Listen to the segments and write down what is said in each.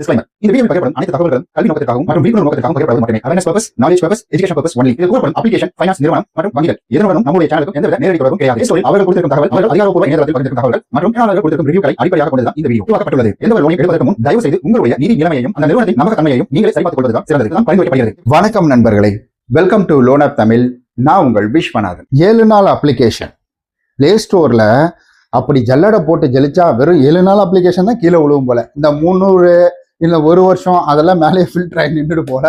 Disclaimer. இந்த வீடியோவில் பகிரப்படும் அனைத்து தகவல்களும் கல்வி நோக்கத்திற்காகவும் மற்றும் விழிப்புணர்வு நோக்கத்திற்காகவும் பகிரப்படுவது மட்டுமே. Awareness purpose knowledge purpose education purpose only இது கூறப்படும் அப்ளிகேஷன் ஃபைனான்ஸ் நிறுவனம் மற்றும் வங்கிகள். இதனுடனும் நம்முடைய சேனலுக்கும் எந்தவித நேரடி தொடர்பும் கிடையாது. இந்த ஸ்டோரில் அவர்கள் கொடுத்திருக்கும் தகவல் அவர்கள் அதிகாரப்பூர்வ இணையதளத்தில் பகிர்ந்திருக்கும் தகவல்கள் மற்றும் பயனாளர்கள் கொடுத்திருக்கும் ரிவ்யூக்களை அடிப்படையாக கொண்டுதான் இந்த வீடியோ உருவாக்கப்பட்டுள்ளது. எந்த ஒரு லோனை எடுப்பதற்கு முன் தயவு செய்து உங்களுடைய நிதி நிலைமையையும் அந்த நிறுவனத்தின் நம்பகத்தன்மையையும் நீங்களே சரிபார்த்துக் கொள்வதுதான் சிறந்தது தான் பரிந்துரைக்கப்படுகிறது வணக்கம் நண்பர்களே. Welcome to loan app Tamil நான் உங்கள் விஸ்வநாதன். ஏழு நாள் அப்ளிகேஷன் பிளே ஸ்டோர்ல அப்படி ஜல்லடை போட்டு ஜலிச்சா வெறும் ஏழு நாள் அப்ளிகேஷன் தான் கீழே விழுவும் போல. இந்த முந்நூறு இல்லை ஒரு வருஷம் அதெல்லாம் மேலேயே ஃபில்டர் ஆகி நின்றுட்டு போல.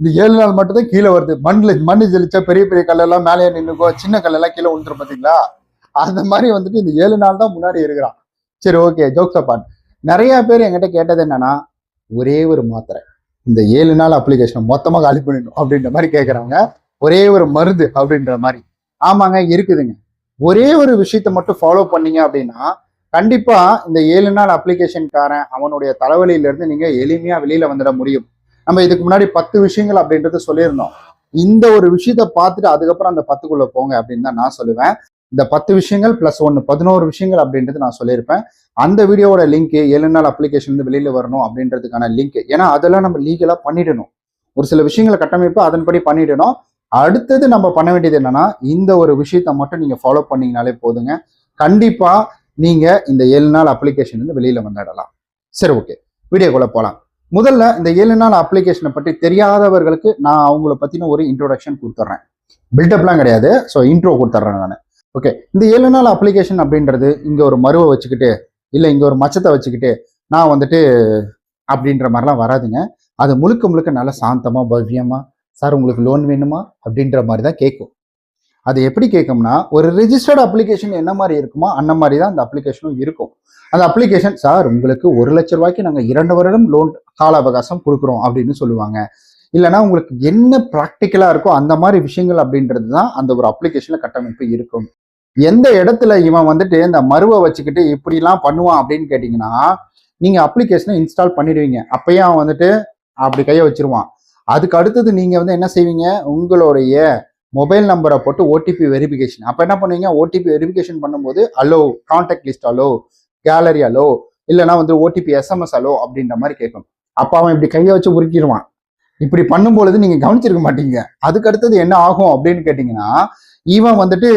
இந்த ஏழு நாள் மட்டும்தான் கீழே வருது. மண்ணில் மண்ணு ஜெலிச்சா பெரிய பெரிய கல்லெல்லாம் மேலேயே நின்றுக்கோ சின்ன கல்லெல்லாம் கீழே விழுந்துரும் பார்த்தீங்களா அந்த மாதிரி வந்துட்டு இந்த ஏழு நாள் தான் முன்னாடி இருக்கிறான். சரி ஓகே ஜோக்ஸ் அப்பான் நிறைய பேர் என்கிட்ட கேட்டது என்னன்னா ஒரே ஒரு மாத்திரை. இந்த ஏழு நாள் அப்ளிகேஷனை மொத்தமாக காலி பண்ணிடணும் அப்படின்ற மாதிரி கேட்குறாங்க ஒரே ஒரு மருந்து அப்படின்ற மாதிரி. ஆமாங்க இருக்குதுங்க. ஒரே ஒரு விஷயத்த மட்டும் ஃபாலோ பண்ணீங்க அப்படின்னா கண்டிப்பா இந்த ஏழு நாள் அப்ளிகேஷன்காரன் அவனுடைய தலைவலியிலிருந்து நீங்க எளிமையா வெளியில வந்துட முடியும். நம்ம இதுக்கு முன்னாடி பத்து விஷயங்கள் அப்படின்றது சொல்லியிருந்தோம். இந்த ஒரு விஷயத்த பார்த்துட்டு அதுக்கப்புறம் அந்த பத்துக்குள்ள போங்க அப்படின்னு தான் நான் சொல்லுவேன். இந்த பத்து விஷயங்கள் பிளஸ் ஒன்று பதினோரு விஷயங்கள் அப்படின்றது நான் சொல்லியிருப்பேன். அந்த வீடியோவோட லிங்க் ஏழு நாள் அப்ளிகேஷன் வந்து வெளியில வரணும் அப்படின்றதுக்கான லிங்க் ஏன்னா அதெல்லாம் நம்ம லீகலா பண்ணிடணும். ஒரு சில விஷயங்களை கட்டமைப்பு அதன்படி பண்ணிடணும். அடுத்தது நம்ம பண்ண வேண்டியது என்னன்னா இந்த ஒரு விஷயத்த மட்டும் நீங்க ஃபாலோ பண்ணீங்கனாலே போதுங்க. கண்டிப்பா நீங்கள் இந்த ஏழு நாள் அப்ளிகேஷன் வெளியில் வந்துடலாம். சரி ஓகே வீடியோக்குள்ளே போகலாம் முதல்ல இந்த ஏழு நாள் அப்ளிகேஷனை பற்றி தெரியாதவர்களுக்கு நான் அவங்கள பற்றின ஒரு இன்ட்ரோடக்ஷன் கொடுத்துட்றேன் பில்டப்லாம் கிடையாது. ஸோ இன்ட்ரோ கொடுத்துட்றேன் நான். ஓகே இந்த ஏழு நாள் அப்ளிகேஷன் அப்படின்றது இங்கே ஒரு மருவை வச்சுக்கிட்டு இல்லை இங்கே ஒரு மச்சத்தை வச்சுக்கிட்டு நான் வந்துட்டு அப்படின்ற மாதிரிலாம் வராதுங்க. அது முழுக்க முழுக்க நல்ல சாந்தமாக பவ்யமாக சார் உங்களுக்கு லோன் வேணுமா? அப்படின்ற மாதிரி தான் கேட்கும் அது எப்படி கேட்கும்னா ஒரு ரிஜிஸ்டர்ட் அப்ளிகேஷன் என்ன மாதிரி இருக்குமோ அந்த மாதிரி தான் அந்த அப்ளிகேஷனும் இருக்கும். அந்த அப்ளிகேஷன் சார் உங்களுக்கு ஒரு லட்ச ரூபாய்க்கு நாங்கள் இரண்டு வருடம் லோன் கால அவகாசம் கொடுக்குறோம் அப்படின்னு சொல்லுவாங்க. இல்லைன்னா உங்களுக்கு என்ன ப்ராக்டிக்கலாக இருக்கோ அந்த மாதிரி விஷயங்கள் அப்படின்றது தான் அந்த ஒரு அப்ளிகேஷனில் கட்டமைப்பு இருக்கும். எந்த இடத்துல இவன் வந்துட்டு இந்த மருவை வச்சுக்கிட்டு இப்படிலாம் பண்ணுவான் அப்படின்னு கேட்டிங்கன்னா நீங்கள் அப்ளிகேஷனை இன்ஸ்டால் பண்ணிடுவீங்க. அப்பயே அவன் வந்துட்டு அப்படி கையை வச்சிருவான். அதுக்கு அடுத்தது நீங்கள் வந்து என்ன செய்வீங்க? உங்களுடைய மொபைல் நம்பரை போட்டு ஓடிபி வெரிஃபிகேஷன் அப்போ என்ன பண்ணுவீங்க? ஓடிபி வெரிஃபிகேஷன் பண்ணும்போது allow contact list allow gallery allow இல்லைனா வந்து ஓடிபி எஸ்எம்எஸ் அலோ அப்படின்ற மாதிரி கேட்கும். அப்போ அவன் இப்படி கையை வச்சு உருக்கிடுவான். இப்படி பண்ணும்பொழுது நீங்கள் கவனிச்சிருக்க மாட்டீங்க. அதுக்கு அடுத்தது என்ன ஆகும் அப்படின்னு கேட்டிங்கன்னா இவன் வந்துட்டு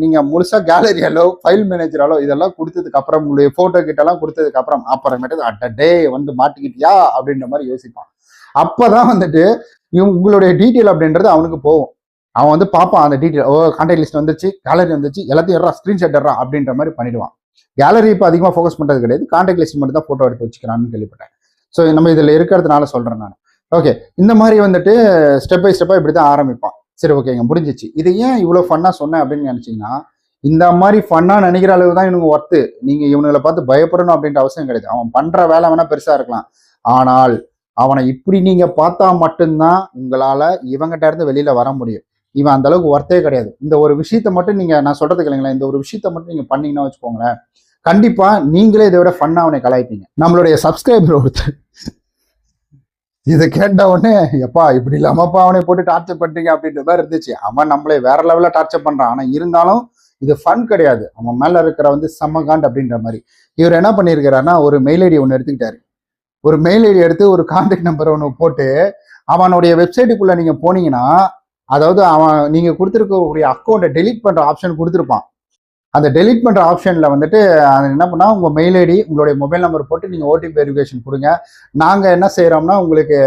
நீங்கள் முழுசாக கேலரி அலோ ஃபைல் மேனேஜராலோ இதெல்லாம் கொடுத்ததுக்கு அப்புறம் உங்களுடைய ஃபோட்டோ கிட்டலாம் கொடுத்ததுக்கு அப்புறம் அப்புறமேட்டு அட் டே வந்து மாட்டிக்கிட்டியா? அப்படின்ற மாதிரி யோசிப்பான். அப்போ தான் வந்துட்டு இவன் உங்களுடைய டீட்டெயில் அப்படின்றது அவனுக்கு போகும். அவன் வந்து பார்ப்பான் அந்த டீட்டெயில் ஓ கான்டாக்ட் லிஸ்ட் வந்துச்சு கேலரி வந்துச்சு எல்லாத்தையும் எடுறா ஸ்க்ரீன்ஷாட் எடுறா அப்படின்ற மாதிரி பண்ணிடுவான். கேலரி இப்போ அதிகமாக ஃபோக்கஸ் பண்ணுறது கிடையாது. கான்டாக்ட் லிஸ்ட் மட்டும் தான் ஃபோட்டோ எடுத்து வச்சுக்கிறான்னு கேள்விப்பட்டேன். ஸோ நம்ம இதில் இருக்கிறதுனால சொல்கிறேன் நான். ஓகே இந்த மாதிரி வந்துட்டு ஸ்டெப் பை ஸ்டெப்பாக இப்படி தான் ஆரம்பிப்பான். சரி ஓகேங்க முடிஞ்சிச்சு. இது ஏன் இவ்வளோ ஃபன்னாக சொன்னேன் அப்படின்னு நினச்சிங்கன்னா இந்த மாதிரி ஃபன்னாக நினைக்கிற அளவு தான் இவனுக்கு ஒர்த்து நீங்கள் இவனுங்களை பார்த்து பயப்படணும் அப்படின்ற அவசியம் கிடையாது. அவன் பண்ணுற வேலை வேணால் பெருசாக இருக்கலாம். ஆனால் அவனை இப்படி நீங்கள் பார்த்தா மட்டும்தான் உங்களால் இவங்ககிட்ட இருந்து வெளியில் வர முடியும். இவன் அந்த அளவுக்கு ஒர்த்தே கிடையாது. இந்த ஒரு விஷயத்த மட்டும் நீங்க நான் சொல்றது இல்லைங்களா இந்த ஒரு விஷயத்த மட்டும் நீங்க பண்ணீங்கன்னா வச்சுக்கோங்களேன் கண்டிப்பா நீங்களே இதை விட ஃபன்னா அவனை கலாய்ப்பீங்க. நம்மளுடைய சப்ஸ்கிரைபர் ஒருத்தர். இதை கேட்ட உடனே எப்பா இப்படி இல்லாமப்பா அவனை போட்டு டார்ச்சர் பண்றீங்க? அப்படின்ற மாதிரி இருந்துச்சு. அவன் நம்மளே வேற லெவல்ல டார்ச்சர் பண்றான். ஆனா இருந்தாலும் இது ஃபன் கிடையாது. அவன் மேல இருக்கிற வந்து செம்மகாண்ட் அப்படின்ற மாதிரி. இவர் என்ன பண்ணியிருக்கிறாருன்னா ஒரு மெயில் ஐடி ஒன்று எடுத்துக்கிட்டாரு. ஒரு மெயில் ஐடி எடுத்து ஒரு கான்டாக்ட் நம்பர் ஒன்று போட்டு அவனுடைய வெப்சைட்டுக்குள்ள நீங்க போனீங்கன்னா அதாவது அவன் நீங்கள் கொடுத்துருக்கக்கூடிய அக்கௌண்ட்டை டெலீட் பண்ணுற ஆப்ஷன் கொடுத்துருப்பான். அந்த டெலீட் பண்ணுற ஆப்ஷனில் வந்துட்டு அதை என்ன பண்ணால் உங்கள் மெயில் ஐடி உங்களுடைய மொபைல் நம்பர் போட்டு நீங்கள் ஓடிபி வெரிஃபிகேஷன் கொடுங்க. நாங்கள் என்ன செய்கிறோம்னா உங்களுக்கு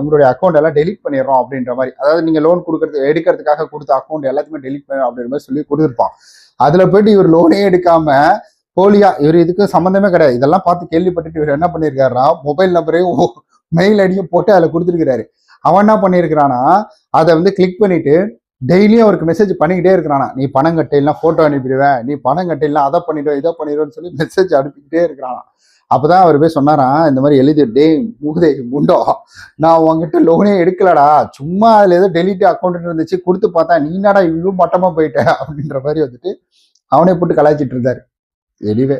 உங்களுடைய அக்கௌண்ட் எல்லாம் டெலிட் பண்ணிடுறோம் அப்படின்ற மாதிரி. அதாவது நீங்கள் லோன் கொடுக்கறது எடுக்கிறதுக்காக கொடுத்த அக்கௌண்ட் எல்லாத்தையுமே டெலிட் பண்ண அப்படின்ற மாதிரி சொல்லி கொடுத்துருப்பான். அதில் போயிட்டு இவர் லோனே எடுக்காம போலியா இவர் இதுக்கு சம்மந்தமே கிடையாது. இதெல்லாம் பார்த்து கேள்விப்பட்டுட்டு இவர் என்ன பண்ணியிருக்காருன்னா மொபைல் நம்பரையும் மெயில் ஐடியும் போட்டு அதில் கொடுத்துருக்கிறாரு. அவன் என்ன பண்ணியிருக்கிறானா அதை வந்து கிளிக் பண்ணிட்டு டெய்லியும் அவருக்கு மெசேஜ் பண்ணிக்கிட்டே இருக்கிறானா. நீ பணம் கட்டையெல்லாம் ஃபோட்டோ அனுப்பிடுவேன். நீ பணம் கட்டையெல்லாம் அதை பண்ணிடுவேன் இதை பண்ணிடுவேன்னு சொல்லி மெசேஜ் அனுப்பிக்கிட்டே இருக்கிறானா. அப்போதான் அவர் போய் சொன்னாராம் இந்த மாதிரி எழுதி டே மூதே முண்டோ நான் உங்ககிட்ட லோனே எடுக்கலடா. சும்மா அதில் ஏதோ டெலிட் அக்கௌண்ட் இருந்துச்சு கொடுத்து பார்த்தா நீ என்னடா மட்டமாக மட்டமா போயிட்ட? அப்படின்ற மாதிரி வந்துட்டு அவனே போட்டு கலாய்ச்சிட்டு இருந்தார். எனிவே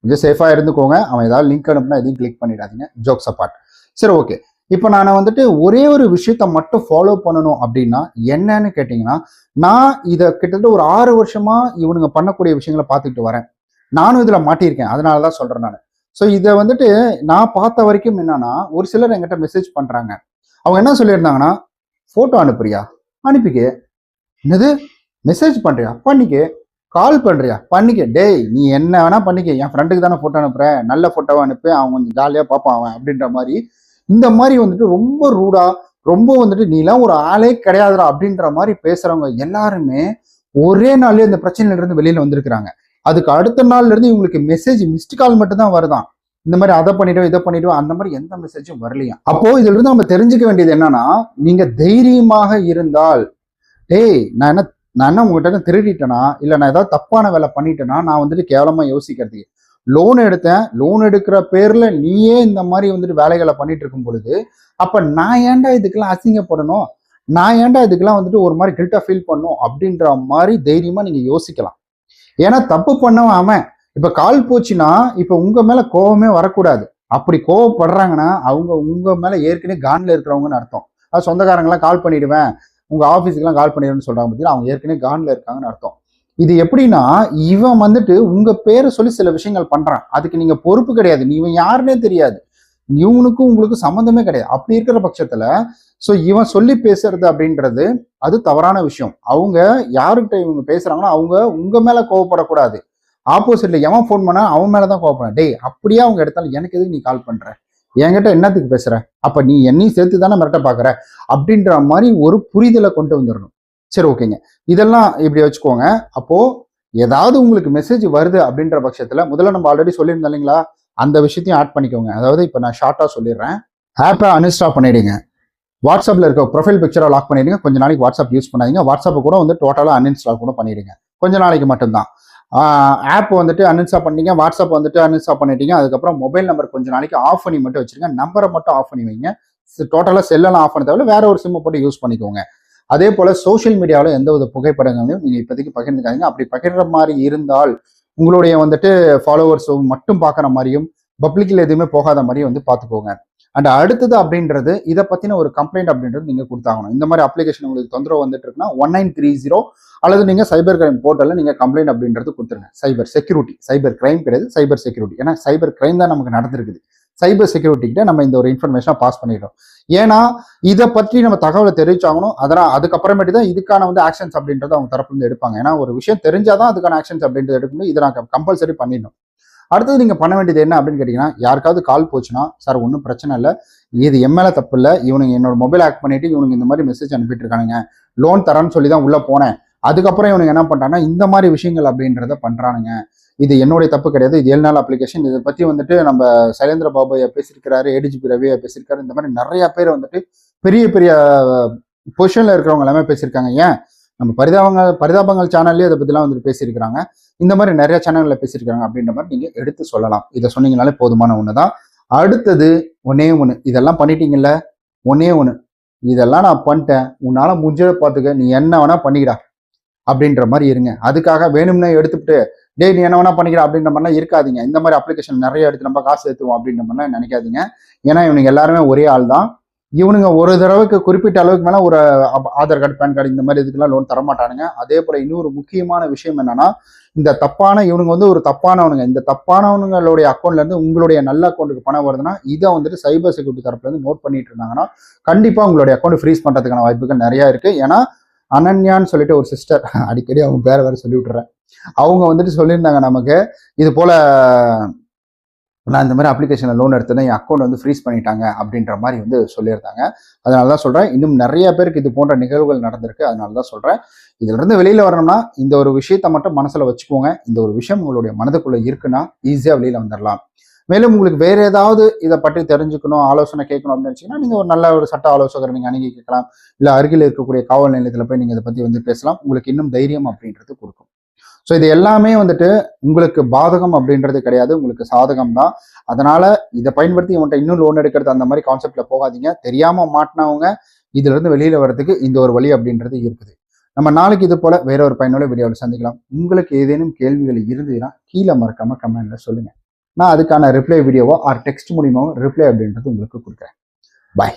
கொஞ்சம் சேஃபாக இருந்துக்கோங்க. அவன் ஏதாவது லிங்க் அனுப்புனா எதையும் கிளிக் பண்ணிடாதீங்க. ஜோக்ஸ் அப்பார்ட் சரி ஓகே இப்போ நான் வந்துட்டு ஒரே ஒரு விஷயத்த மட்டும் ஃபாலோ பண்ணணும் அப்படின்னா என்னன்னு கேட்டிங்கன்னா நான் இதை கிட்டத்தட்ட ஒரு ஆறு வருஷமா இவனுங்க பண்ணக்கூடிய விஷயங்களை பார்த்துக்கிட்டு வரேன். நானும் இதில் மாட்டியிருக்கேன். அதனால தான் சொல்கிறேன் நான். ஸோ இதை வந்துட்டு நான் பார்த்த வரைக்கும் என்னன்னா ஒரு சிலர் என்கிட்ட மெசேஜ் பண்ணுறாங்க அவங்க என்ன சொல்லியிருந்தாங்கன்னா ஃபோட்டோ அனுப்புறியா? அனுப்பிக்க. என்னது? மெசேஜ் பண்ணுறியா பண்ணிக்க. கால் பண்ணுறியா பண்ணிக்க. டேய் நீ என்ன வேணால் பண்ணிக்க. என் ஃப்ரெண்டுக்கு தானே ஃபோட்டோ அனுப்புகிறேன் நல்ல ஃபோட்டோவை அனுப்பு. அவன் கொஞ்சம் ஜாலியாக பார்ப்பான் அவன். அப்படின்ற மாதிரி இந்த மாதிரி வந்துட்டு ரொம்ப ரூடா ரொம்ப வந்துட்டு நீலாம் ஒரு ஆளே கிடையாதுடா அப்படின்ற மாதிரி பேசுறவங்க எல்லாருமே ஒரே நாள்லயே இந்த பிரச்சனையில இருந்து வெளியில வந்திருக்கிறாங்க. அதுக்கு அடுத்த நாள்ல இருந்து இவங்களுக்கு மெசேஜ் மிஸ்டு கால் மட்டும் தான் வருதான். இந்த மாதிரி அதை பண்ணிடுவோம் இதை பண்ணிடுவோம் அந்த மாதிரி எந்த மெசேஜும் வரலையா? அப்போ இதுல இருந்து நம்ம தெரிஞ்சுக்க வேண்டியது என்னன்னா நீங்க தைரியமாக இருந்தால் டேய் நான் என்ன நான் என்ன உங்ககிட்ட திருடிட்டேனா? இல்ல நான் ஏதாவது தப்பான வேலை பண்ணிட்டேனா? நான் வந்துட்டு கேவலமா யோசிக்கிறதுக்கு. லோன் எடுத்தேன். லோன் எடுக்கிற பேர்ல நீயே இந்த மாதிரி வந்துட்டு வேலைகளை பண்ணிட்டு இருக்கும் பொழுது அப்ப நான் ஏன்டா இதுக்கெல்லாம் அசிங்கப்படணும்? நான் ஏன்டா இதுக்கெல்லாம் வந்துட்டு ஒரு மாதிரி கில்ட்டா ஃபீல் பண்ணும் அப்படின்ற மாதிரி தைரியமா நீங்க யோசிக்கலாம். ஏன்னா தப்பு பண்ணவன் அவன் இப்ப கால் போச்சுன்னா இப்ப உங்க மேல கோவமே வரக்கூடாது. அப்படி கோவப்படுறாங்கன்னா அவங்க உங்க மேல ஏற்கனவே கான்ல இருக்கிறவங்கன்னு அர்த்தம். அது சொந்தக்காரங்களாம் கால் பண்ணிடுவேன். உங்க ஆஃபீஸுக்குலாம் கால் பண்ணிடுவேன்னு சொல்றாங்க பார்த்தீங்கன்னா அவங்க ஏற்கனவே கான்ல இருக்காங்கன்னு அர்த்தம். இது எப்படின்னா இவன் வந்துட்டு உங்க பேரை சொல்லி சில விஷயங்கள் பண்றான். அதுக்கு நீங்க பொறுப்பு கிடையாது. நீ இவன் யாருன்னே தெரியாது. இவனுக்கும் உங்களுக்கு சம்மந்தமே கிடையாது. அப்படி இருக்கிற பட்சத்துல ஸோ இவன் சொல்லி பேசுறது அப்படின்றது அது தவறான விஷயம். அவங்க யாருக்கிட்ட இவங்க பேசுறாங்களோ அவங்க உங்க மேல கோவப்படக்கூடாது. ஆப்போசிட்ல எவன் ஃபோன் பண்ணா அவன் மேலதான் கோவப்படான் டேய் அப்படியே அவங்க எடுத்தாலும் எனக்கு எதுக்கு நீ கால் பண்ற? என்கிட்ட என்னத்துக்கு பேசுற? அப்ப நீ என்னையும் சேர்த்து தானே மிரட்ட பாக்குற அப்படின்ற மாதிரி ஒரு புரிதலை கொண்டு வந்துடணும். சரி ஓகேங்க. இதெல்லாம் இப்படி வச்சுக்கோங்க. அப்போ ஏதாவது உங்களுக்கு மெசேஜ் வருது அப்படின்ற பட்சத்துல முதல்ல நம்ம ஆல்ரெடி சொல்லியிருந்தோம் இல்லைங்களா? அந்த விஷயத்தையும் ஆட் பண்ணிக்கோங்க. அதாவது இப்போ நான் ஷார்ட்டாக சொல்லிடுறேன். ஆப்பை அன்இன்ஸ்டால் பண்ணிடுங்க. வாட்ஸ்அப்பில் இருக்க ப்ரொஃபைல் பிக்சரை லாக் பண்ணிடுங்க. கொஞ்ச நாளைக்கு வாட்ஸ்அப் யூஸ் பண்ணாதீங்க. வாட்ஸ்அப்பை கூட வந்து டோட்டலாக அன்இன்ஸ்டால் கூட பண்ணிடுங்க. கொஞ்ச நாளைக்கு மட்டும்தான். ஆப் வந்துட்டு அன்இன்ஸ்டால் பண்ணிட்டீங்க. வாட்ஸ்அப் வந்துட்டு அன்இன்ஸ்டால் பண்ணிட்டீங்க. அதுக்கப்புறம் மொபைல் நம்பர் கொஞ்ச நாளைக்கு ஆஃப் பண்ணி மட்டும் வச்சிருங்க. நம்பரை மட்டும் ஆஃப் பண்ணி வைங்க. டோட்டலாக செல்லெல்லாம் ஆஃப் பண்ண தேவையில்ல வேற ஒரு சிம்மை போட்டு யூஸ் பண்ணிக்கோங்க. அதே போல சோஷியல் மீடியாவில் எந்த வித புகைப்படங்களையும் நீங்கள் இப்போதைக்கு பகிர்ந்துக்காதீங்க. அப்படி பகிர்ற மாதிரி இருந்தால் உங்களுடைய வந்துட்டு ஃபாலோவர்ஸ் மட்டும் பார்க்குற மாதிரியும் பப்ளிக்கில் எதுவுமே போகாத மாதிரியும் வந்து பார்த்துக்கோங்க. அண்ட் அடுத்தது அப்படின்றது இதை பற்றின ஒரு கம்ப்ளைண்ட் அப்படின்றது நீங்கள் கொடுத்தாகணும். இந்த மாதிரி அப்ளிகேஷன் உங்களுக்கு தொந்தரவு வந்துட்டு இருக்குன்னா ஒன் நைன் த்ரீ ஜீரோ அல்லது நீங்கள் சைபர் கிரைம் போர்ட்டலில் நீங்கள் கம்ப்ளைண்ட் அப்படின்றது கொடுத்துருங்க. சைபர் செக்யூரிட்டி சைபர் கிரைம் கிடையாது சைபர் செக்யூரிட்டி ஏன்னா சைபர் கிரைம் தான் நமக்கு நடந்திருக்குது. சைபர் செக்யூரிட்டிகிட்ட நம்ம இந்த ஒரு இன்ஃபர்மேஷனை பாஸ் பண்ணிடுறோம். ஏன்னா இதை பற்றி நம்ம தகவலை தெரிவிச்சாகணும். அதனால் அதுக்கப்புறமேட்டு தான் இதுக்கான வந்து ஆக்ஷன்ஸ் அப்படின்றத அவங்க தரப்புலேருந்து எடுப்பாங்க. ஏன்னா ஒரு விஷயம் தெரிஞ்சாதான் அதுக்கான ஆக்ஷன்ஸ் அப்படின்றது எடுக்கணும். இதை நான் கம்பல்சரி பண்ணிடணும். அடுத்தது நீங்கள் பண்ண வேண்டியது என்ன அப்படின்னு கேட்டிங்கன்னா யாருக்காவது கால் போச்சுன்னா சார் ஒன்றும் பிரச்சனை இல்லை. இது என் மேலே தப்பு இல்லை. இவனுங்க என்னோட மொபைல் ஆக்ட் பண்ணிட்டு இவனுக்கு இந்த மாதிரி மெசேஜ் அனுப்பிட்டு இருக்கானுங்க லோன் தரேன்னு சொல்லி தான் உள்ளே போனேன். அதுக்கப்புறம் இவனுங்க என்ன பண்ணுறாங்கன்னா இந்த மாதிரி விஷயங்கள் அப்படின்றத பண்ணுறானுங்க இது என்னுடைய தப்பு கிடையாது. இது ஏழு நாள் அப்ளிகேஷன் இதை பத்தி வந்துட்டு நம்ம சைலேந்திர பாபு பேசியிருக்கிறாரு ஏடிஜிபி ரவியா பேசியிருக்காரு. இந்த மாதிரி நிறைய பேர் வந்துட்டு பெரிய பெரிய பொசிஷன்ல இருக்கிறவங்க எல்லாமே பேசியிருக்காங்க. ஏன்? நம்ம பரிதாபங்கள் பரிதாபங்கள் சேனல்லேயே அதை பத்திலாம் வந்துட்டு பேசியிருக்கிறாங்க. இந்த மாதிரி நிறைய சேனல்ல பேசியிருக்காங்க அப்படின்ற மாதிரி நீங்க எடுத்து சொல்லலாம். இதை சொன்னீங்கனாலே போதுமான ஒண்ணுதான் அடுத்தது ஒன்னே ஒன்று இதெல்லாம் பண்ணிட்டீங்கல்ல? ஒன்னே ஒன்று இதெல்லாம் நான் பண்ணிட்டேன். உன்னால முடிஞ்சதை பார்த்துக்க. நீ என்ன வேணா பண்ணிக்கிடா. அப்படின்ற மாதிரி இருங்க. அதுக்காக வேணும்னா எடுத்துக்கிட்டு டெய்லி நீ என்ன வேணா பண்ணிக்கிற அப்படின்ற மாதிரிலாம் இருக்காதிங்க. இந்த மாதிரி அப்ளிகேஷன் நிறைய எடுத்து நம்ம காசு ஏற்றுவோம் அப்படின்ற மாதிரிலாம் நினைக்காதீங்க. ஏன்னா இவனுங்க எல்லாருமே ஒரே ஆள் தான். இவனுங்க ஒரு தடவைக்கு குறிப்பிட்ட அளவுக்கு மேலே ஒரு ஆதார் கார்டு பேன் கார்டு இந்த மாதிரி இதுக்கெல்லாம் லோன் தரமாட்டானுங்க. அதே போல் இன்னொரு முக்கியமான விஷயம் என்னன்னா இந்த தப்பான இவனுங்க வந்து ஒரு தப்பானவனுங்க. இந்த தப்பானவனுங்களுடைய அக்கௌண்ட்லேருந்து உங்களுடைய நல்ல அக்கௌண்ட்டுக்கு பணம் வருதுன்னா இதை வந்துட்டு சைபர் செக்யூரிட்டி தரப்புலேருந்து நோட் பண்ணிட்டு இருந்தாங்கன்னா கண்டிப்பாக உங்களுடைய அக்கௌண்ட் ஃப்ரீஸ் பண்ணுறதுக்கான வாய்ப்புகள் நிறையா இருக்குது ஏன்னா அனன்யான்னு சொல்லிட்டு ஒரு சிஸ்டர் அடிக்கடி அவங்க பேரை வேற சொல்லி விட்டுறேன் அவங்க வந்துட்டு சொல்லியிருந்தாங்க நமக்கு இது போல நான் இந்த மாதிரி அப்ளிகேஷனில் லோன் எடுத்தேன் என் அக்கௌண்ட் வந்து ஃப்ரீஸ் பண்ணிட்டாங்க அப்படின்ற மாதிரி வந்து சொல்லியிருந்தாங்க. அதனால தான் சொல்கிறேன் இன்னும் நிறைய பேருக்கு இது போன்ற நிகழ்வுகள் நடந்திருக்கு அதனால தான் சொல்கிறேன் இதுல இருந்து வெளியில வரணும்னா இந்த ஒரு விஷயத்த மட்டும் மனசுல வச்சுக்கோங்க. இந்த ஒரு விஷயம் உங்களுடைய மனதுக்குள்ள இருக்குன்னா ஈஸியா வெளியில வந்துடலாம் மேலும் உங்களுக்கு வேற ஏதாவது இதை பற்றி தெரிஞ்சுக்கணும் ஆலோசனை கேட்கணும் அப்படின்னு நினைச்சீங்கன்னா நீங்க ஒரு நல்ல ஒரு சட்ட ஆலோசகர் நீங்க அணுகி கேட்கலாம். இல்ல அருகில் இருக்கக்கூடிய காவல் நிலையத்துல போய் நீங்க இதை பத்தி வந்து பேசலாம். உங்களுக்கு இன்னும் தைரியம் அப்படின்றது ஸோ இது எல்லாமே வந்துட்டு உங்களுக்கு பாதகம் அப்படின்றது கிடையாது. உங்களுக்கு சாதகம் தான். அதனால இதை பயன்படுத்தி இவன்கிட்ட இன்னும் லோன் எடுக்கிறது அந்த மாதிரி கான்செப்ட்ல போகாதீங்க. தெரியாம மாட்டினவங்க இதுல இருந்து வெளியில வர்றதுக்கு இந்த ஒரு வழி அப்படின்றது இருக்குது. நம்ம நாளைக்கு இது போல வேற ஒரு பயனுள்ள வீடியோவில் சந்திக்கலாம். உங்களுக்கு ஏதேனும் கேள்விகள் இருந்ததுன்னா கீழே மறக்காம கமெண்ட்ல சொல்லுங்க. நான் அதுக்கான ரிப்ளை வீடியோவோ ஆர் டெக்ஸ்ட் மூலியமாவோ ரிப்ளை அப்படின்றது உங்களுக்கு கொடுக்குறேன். பாய்